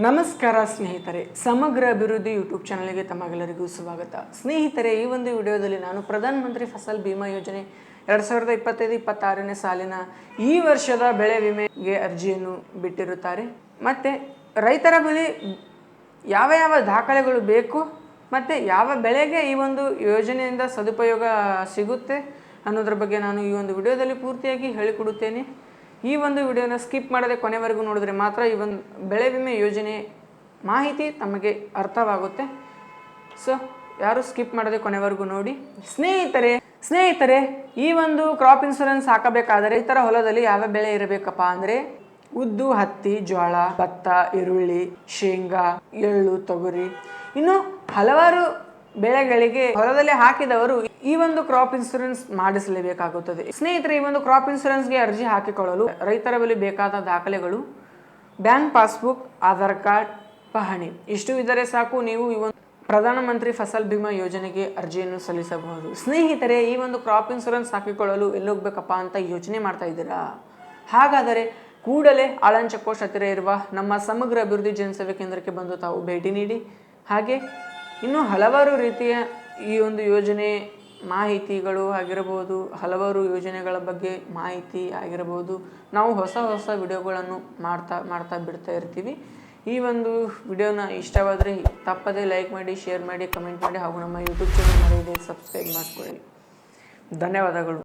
ನಮಸ್ಕಾರ ಸ್ನೇಹಿತರೆ, ಸಮಗ್ರ ಅಭಿವೃದ್ಧಿ ಯೂಟ್ಯೂಬ್ ಚಾನಲ್ಗೆ ತಮಗೆಲ್ಲರಿಗೂ ಸ್ವಾಗತ. ಸ್ನೇಹಿತರೆ, ಈ ಒಂದು ವಿಡಿಯೋದಲ್ಲಿ ನಾನು ಪ್ರಧಾನ ಮಂತ್ರಿ ಫಸಲ್ ಬಿಮಾ ಯೋಜನೆ ಎರಡು ಸಾವಿರದ ಇಪ್ಪತ್ತೈದು, ಇಪ್ಪತ್ತಾರನೇ ಸಾಲಿನ ಈ ವರ್ಷದ ಬೆಳೆ ವಿಮೆಗೆ ಅರ್ಜಿಯನ್ನು ಬಿಟ್ಟಿರುತ್ತಾರೆ. ಮತ್ತು ರೈತರ ಬಳಿ ಯಾವ ಯಾವ ದಾಖಲೆಗಳು ಬೇಕು, ಮತ್ತು ಯಾವ ಬೆಳೆಗೆ ಈ ಒಂದು ಯೋಜನೆಯಿಂದ ಸದುಪಯೋಗ ಸಿಗುತ್ತೆ ಅನ್ನೋದ್ರ ಬಗ್ಗೆ ನಾನು ಈ ಒಂದು ವಿಡಿಯೋದಲ್ಲಿ ಪೂರ್ತಿಯಾಗಿ ಹೇಳಿಕೊಡುತ್ತೇನೆ. ಈ ಒಂದು ವಿಡಿಯೋನ ಸ್ಕಿಪ್ ಮಾಡದೆ ಕೊನೆವರೆಗೂ ನೋಡಿದ್ರೆ ಮಾತ್ರ ಈ ಒಂದು ಬೆಳೆ ವಿಮೆ ಯೋಜನೆ ಮಾಹಿತಿ ತಮಗೆ ಅರ್ಥವಾಗುತ್ತೆ. ಸೊ ಯಾರು ಸ್ಕಿಪ್ ಮಾಡದೆ ಕೊನೆವರೆಗೂ ನೋಡಿ. ಸ್ನೇಹಿತರೆ ಸ್ನೇಹಿತರೆ, ಈ ಒಂದು ಕ್ರಾಪ್ ಇನ್ಶೂರೆನ್ಸ್ ಹಾಕಬೇಕಾದರೆ ಈ ಥರ ಹೊಲದಲ್ಲಿ ಯಾವ ಬೆಳೆ ಇರಬೇಕಪ್ಪ ಅಂದರೆ ಉದ್ದು, ಹತ್ತಿ ಜೋಳ ಭತ್ತ, ಈರುಳ್ಳಿ, ಶೇಂಗಾ, ಎಳ್ಳು, ತೊಗರಿ. ಇನ್ನು ಹಲವಾರು ಬೆಳೆಗಳಿಗೆ ಹೊಲದಲ್ಲಿ ಹಾಕಿದವರು ಈ ಒಂದು ಕ್ರಾಪ್ ಇನ್ಸೂರೆನ್ಸ್ ಮಾಡಿಸಲೇಬೇಕಾಗುತ್ತದೆ. ಸ್ನೇಹಿತರೆ, ಈ ಒಂದು ಕ್ರಾಪ್ ಇನ್ಸೂರೆನ್ಸ್ಗೆ ಅರ್ಜಿ ಹಾಕಿಕೊಳ್ಳಲು ರೈತರ ಬಳಿ ಬೇಕಾದ ದಾಖಲೆಗಳು, ಬ್ಯಾಂಕ್ ಪಾಸ್ಬುಕ್, ಆಧಾರ್ ಕಾರ್ಡ್, ಪಹಣಿ. ಇಷ್ಟು ಇದ್ದರೆ ಸಾಕು, ನೀವು ಈ ಒಂದು ಪ್ರಧಾನಮಂತ್ರಿ ಫಸಲ್ ಬಿಮಾ ಯೋಜನೆಗೆ ಅರ್ಜಿಯನ್ನು ಸಲ್ಲಿಸಬಹುದು. ಸ್ನೇಹಿತರೆ, ಈ ಒಂದು ಕ್ರಾಪ್ ಇನ್ಸೂರೆನ್ಸ್ ಹಾಕಿಕೊಳ್ಳಲು ಎಲ್ಲೋಗ್ಬೇಕಪ್ಪ ಅಂತ ಯೋಚನೆ ಮಾಡ್ತಾ ಇದ್ದೀರಾ? ಹಾಗಾದರೆ ಕೂಡಲೇ ಆಳಂಚಕೋಶ್ ಹತ್ತಿರ ಇರುವ ನಮ್ಮ ಸಮಗ್ರ ಅಭಿವೃದ್ಧಿ ಜನಸೇವೆ ಕೇಂದ್ರಕ್ಕೆ ಬಂದು ತಾವು ಭೇಟಿ ನೀಡಿ. ಹಾಗೆ ಇನ್ನೂ ಹಲವಾರು ರೀತಿಯ ಈ ಒಂದು ಯೋಜನೆ ಮಾಹಿತಿಗಳು ಆಗಿರಬಹುದು, ಹಲವಾರು ಯೋಜನೆಗಳ ಬಗ್ಗೆ ಮಾಹಿತಿ ಆಗಿರಬಹುದು. ನಾವು ಹೊಸ ಹೊಸ ವಿಡಿಯೋಗಳನ್ನು ಮಾಡ್ತಾ ಮಾಡ್ತಾ ಬಿಡ್ತಾ ಇರ್ತೀವಿ. ಈ ಒಂದು ವಿಡಿಯೋನ ಇಷ್ಟವಾದರೆ ತಪ್ಪದೇ ಲೈಕ್ ಮಾಡಿ, ಶೇರ್ ಮಾಡಿ, ಕಮೆಂಟ್ ಮಾಡಿ ಹಾಗೂ ನಮ್ಮ ಯೂಟ್ಯೂಬ್ ಚಾನಲ್ ಮಾಡಿದೆ ಸಬ್ಸ್ಕ್ರೈಬ್ ಮಾಡಿಕೊಳ್ಳಿ. ಧನ್ಯವಾದಗಳು.